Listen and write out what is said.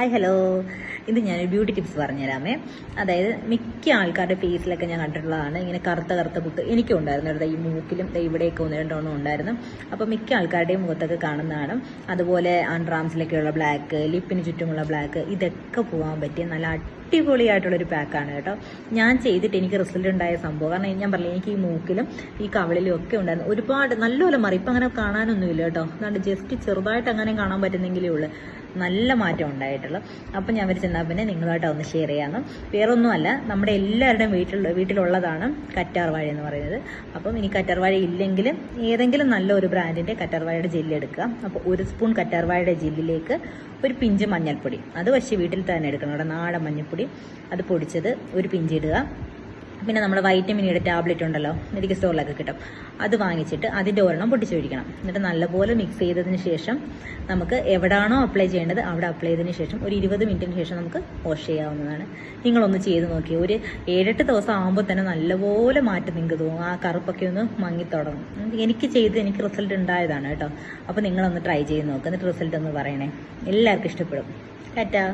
Hi hello ഇത് ഞാൻ beauty tips പറഞ്ഞുതരാമേ. അതായത് മിക്ക ആൾക്കാരുടെ ഫേസിലൊക്കെ ഞാൻ കണ്ടിട്ടുള്ളതാണ്. ഇങ്ങനെ കറുത്ത കറുത്ത കുത്ത് എനിക്കും ഉണ്ടായിരുന്നു. ഇവിടെ ഈ മൂക്കിലും ഇവിടെയൊക്കെ ഒന്ന് രണ്ടെണ്ണം ഉണ്ടായിരുന്നു. അപ്പോൾ മിക്ക ആൾക്കാരുടെയും മുഖത്തൊക്കെ കാണുന്നതാണ്. അതുപോലെ ആൻഡ്രാംസിലൊക്കെയുള്ള ബ്ലാക്ക് ലിപ്പിന് ചുറ്റുമുള്ള ബ്ലാക്ക് ഇതൊക്കെ പോകാൻ പറ്റിയ നല്ല അടിപൊളിയായിട്ടുള്ളൊരു പാക്കാണ് കേട്ടോ. ഞാൻ ചെയ്തിട്ട് എനിക്ക് റിസൾട്ട് ഉണ്ടായ സംഭവം. കാരണം ഞാൻ പറഞ്ഞു എനിക്ക് ഈ മൂക്കിലും ഈ കവളിലും ഒക്കെ ഉണ്ടായിരുന്നു. ഒരുപാട് നല്ലപോലെ മാറി. അങ്ങനെ കാണാനൊന്നുമില്ല കേട്ടോ. അതുകൊണ്ട് ജസ്റ്റ് ചെറുതായിട്ട് അങ്ങനെ കാണാൻ പറ്റുന്നെങ്കിലേ ഉള്ളൂ. നല്ല മാറ്റം ഉണ്ടായിട്ടുള്ളൂ. അപ്പം ഞാൻ വിചാരിച്ചു എന്നാൽ പിന്നെ നിങ്ങളുമായിട്ട് ഒന്ന് ഷെയർ ചെയ്യാമെന്ന് വേറൊന്നുമല്ല നമ്മുടെ എല്ലാവരുടെയും വീട്ടിൽ വീട്ടിലുള്ളതാണ് കറ്റാർവാഴ എന്ന് പറയുന്നത്. അപ്പം ഇനി കറ്റാർവാഴ ഇല്ലെങ്കിലും ഏതെങ്കിലും നല്ല ഒരു ബ്രാൻഡിന്റെ കറ്റാർവാഴയുടെ ജെല്ല് എടുക്കുക. അപ്പോൾ ഒരു സ്പൂൺ കറ്റാർവാഴയുടെ ജെല്ലിലേക്ക് ഒരു പിഞ്ച് മഞ്ഞൾപ്പൊടി. അത് പക്ഷേ വീട്ടിൽ തന്നെ എടുക്കണം. അവിടെ നാടൻ മഞ്ഞൾപ്പൊടി. അത് പൊടിച്ചത് ഒരു പിഞ്ച് ഇടുക. പിന്നെ നമ്മൾ വൈറ്റമിൻ ഇയുടെ ടാബ്ലറ്റ് ഉണ്ടല്ലോ മെഡിക്കൽ സ്റ്റോറിലൊക്കെ കിട്ടും. അത് വാങ്ങിച്ചിട്ട് അതിന്റെ ഒരെണ്ണം പൊട്ടിച്ചൊഴിക്കണം എന്നിട്ട് നല്ലപോലെ മിക്സ് ചെയ്തതിന് ശേഷം നമുക്ക് എവിടാണോ അപ്ലൈ ചെയ്യേണ്ടത് അവിടെ അപ്ലൈ ചെയ്തതിന് ശേഷം ഒരു ഇരുപത് മിനിറ്റിന് ശേഷം നമുക്ക് വാഷ് ചെയ്യാവുന്നതാണ്. നിങ്ങളൊന്ന് ചെയ്ത് നോക്കി ഒരു ഏഴെട്ട് ദിവസം ആകുമ്പോൾ തന്നെ നല്ലപോലെ മാറ്റം നിങ്ങൾക്ക് തോന്നും. ആ കറുപ്പൊക്കെ ഒന്ന് മങ്ങിത്തുടങ്ങും എനിക്ക് ചെയ്ത് എനിക്ക് റിസൾട്ട് ഉണ്ടായതാണ് കേട്ടോ. അപ്പോൾ നിങ്ങളൊന്ന് ട്രൈ ചെയ്ത് നോക്കുക എന്നിട്ട് റിസൾട്ട് ഒന്ന് പറയണേ. എല്ലാവർക്കും ഇഷ്ടപ്പെടും. ടാറ്റാ.